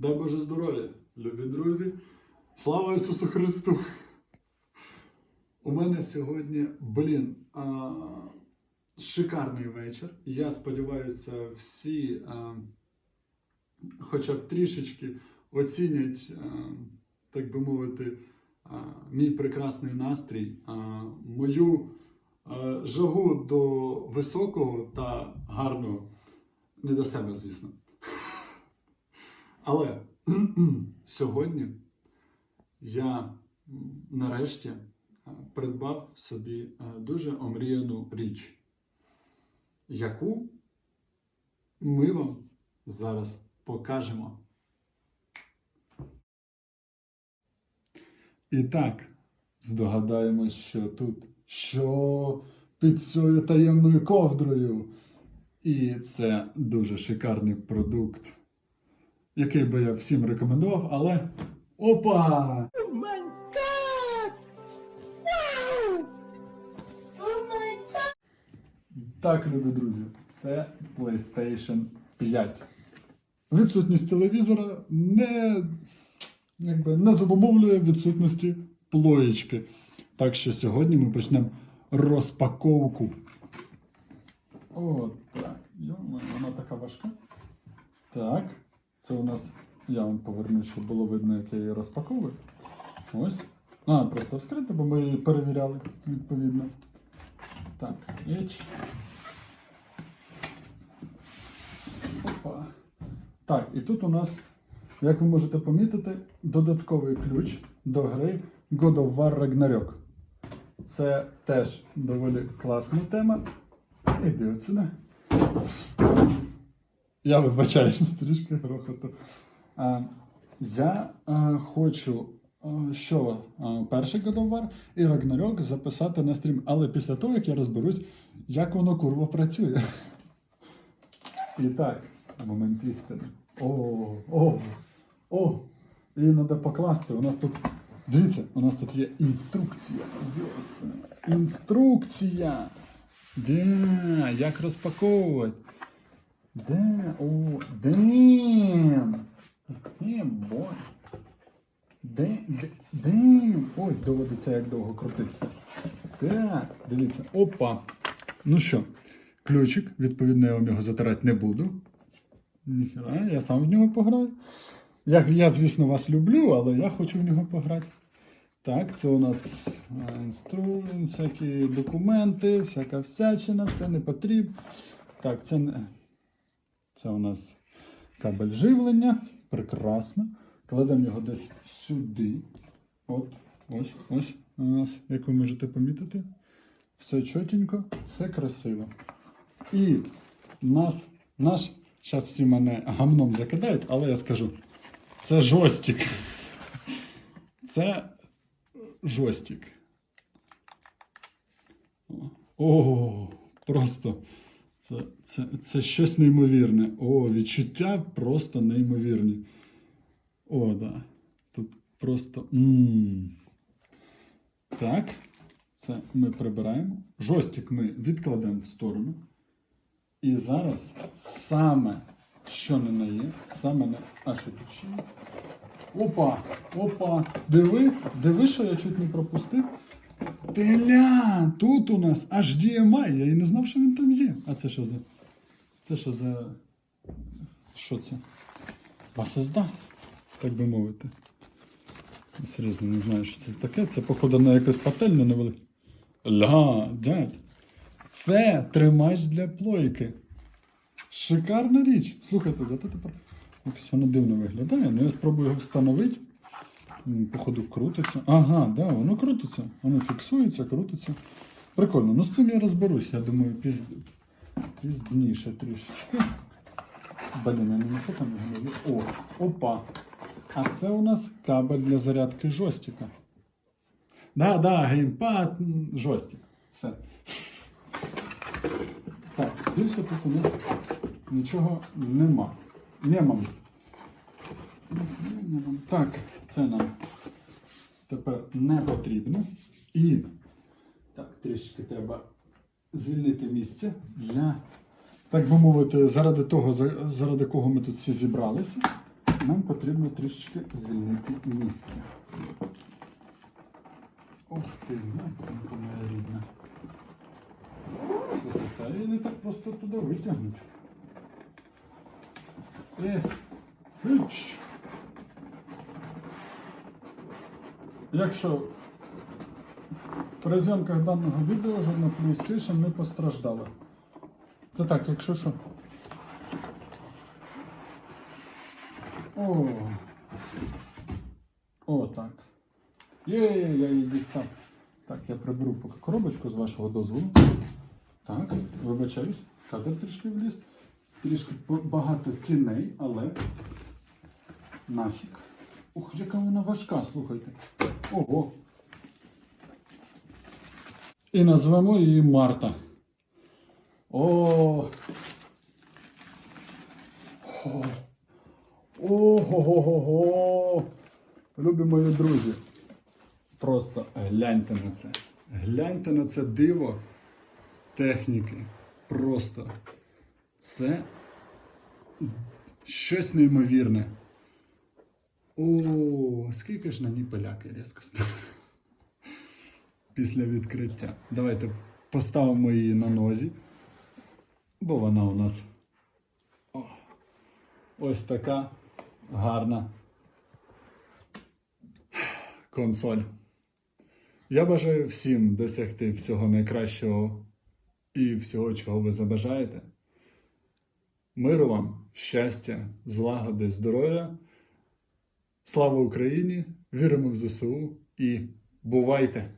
Дай Боже здоров'я, любі друзі. Слава Ісусу Христу! У мене сьогодні, блін, а, шикарний вечір. Я сподіваюся, всі а, хоча б трішечки оцінять, а, так би мовити, а, мій прекрасний настрій, а, мою а, жагу до високого та гарного. Не до себе, звісно. Але сьогодні я нарешті е, придбав собі е, дуже омріяну річ, яку ми вам зараз покажемо. І так, здогадаємось, що тут, що під цією таємною ковдрою. І це дуже шикарний продукт, який би я всім рекомендував, але. Опа! Так, любі друзі, це PlayStation 5. Відсутність телевізора не, якби, не зобумовлює відсутності плоєчки. Так що сьогодні ми почнемо розпаковку. О, так. Йо-моє, вона така важка. Так. Це у нас. Я вам поверну, щоб було видно, як я її розпаковую. Ось. А, просто вскрити, бо ми її перевіряли відповідно. Так, річ. Опа. Так, і тут у нас, як ви можете помітити, додатковий ключ до гри God of War Ragnarok. Це теж доволі класна тема. Іди отсюди. Я вибачаюсь трішки грохоту. Я хочу, що перший War і Ragnarok записати на стрім, але після того, як я розберусь, як воно курва працює. І так, момент істини. О, о, о! І треба покласти. У нас тут. Дивіться, у нас тут є інструкція. Інструкція! Де? Як розпаковувати? Де? О, дем! бой. Де, де, дем! Ой, доводиться як довго крутитися. Так, дивіться. Опа. Ну що, ключик, відповідно, я вам його затирати не буду. Ніхера, я сам в нього пограю. Я, я, звісно, вас люблю, але я хочу в нього пограти. Так, це у нас а, інстру, всякі документи, всяка всячина, все не потрібно. Так, це, не- це у нас кабель живлення. Прекрасно. Кладемо його десь сюди. От, ось, ось. У нас, як ви можете помітити, все чотенько, все красиво. І нас, наш, зараз всі мене гамном закидають, але я скажу, це жостик. Це жостик. О, просто це, це, це щось неймовірне. О, відчуття просто неймовірні. О, да. Тут просто. м Так. Це ми прибираємо. Жостик ми відкладемо в сторону. І зараз саме, що не на є, саме не. А що тут ще? Опа! Опа! Диви, диви, що я чуть не пропустив. Теля! Тут у нас HDMI. Я і не знав, що він там є. А це що за. Це що за. Що це? Вас так би мовити. Серйозно, не знаю, що це таке. Це, походу, на якусь пательню невелику. Ля, дядь. Це тримач для плойки. Шикарна річ. Слухайте, зато тепер. Якось воно дивно виглядає. Ну я спробую його встановити. Походу крутиться. Ага, да, воно крутиться. Воно фіксується, крутиться. Прикольно. Ну з цим я розберусь, я думаю, піз... пізніше трішечки. Блін, я не що там. О, опа. А це у нас кабель для зарядки жостика. Да, да, геймпад, м, жостик. Все. Так, більше тут у нас нічого нема. Так, це нам тепер не потрібно. І так, трішки треба звільнити місце для, так би мовити, заради того, заради кого ми тут всі зібралися. нам потрібно трішки звільнити місце. Ух ти, матінко моя рідна. Слухайте, а її не так просто туди витягнуть. Ех, хич. Якщо при зйомках даного відео жодна PlayStation не постраждала. Це так, якщо що. О. О, так. Є, я її дістав. Так, я приберу поки коробочку з вашого дозволу. Так, вибачаюсь, кадр трішки вліз. Трішки багато тіней, але нафіг. Ух, яка вона важка, слухайте. Ого. І назвемо її Марта. О. Ого-го-го-го. Любі мої друзі. Просто гляньте на це. Гляньте на це диво техніки. Просто це щось неймовірне. О, скільки ж на ній пиляки різко стало після відкриття. Давайте поставимо її на нозі, бо вона у нас о, ось така гарна консоль. Я бажаю всім досягти всього найкращого і всього, чого ви забажаєте. Миру вам, щастя, злагоди, здоров'я. Слава Україні! Віримо в ЗСУ і бувайте!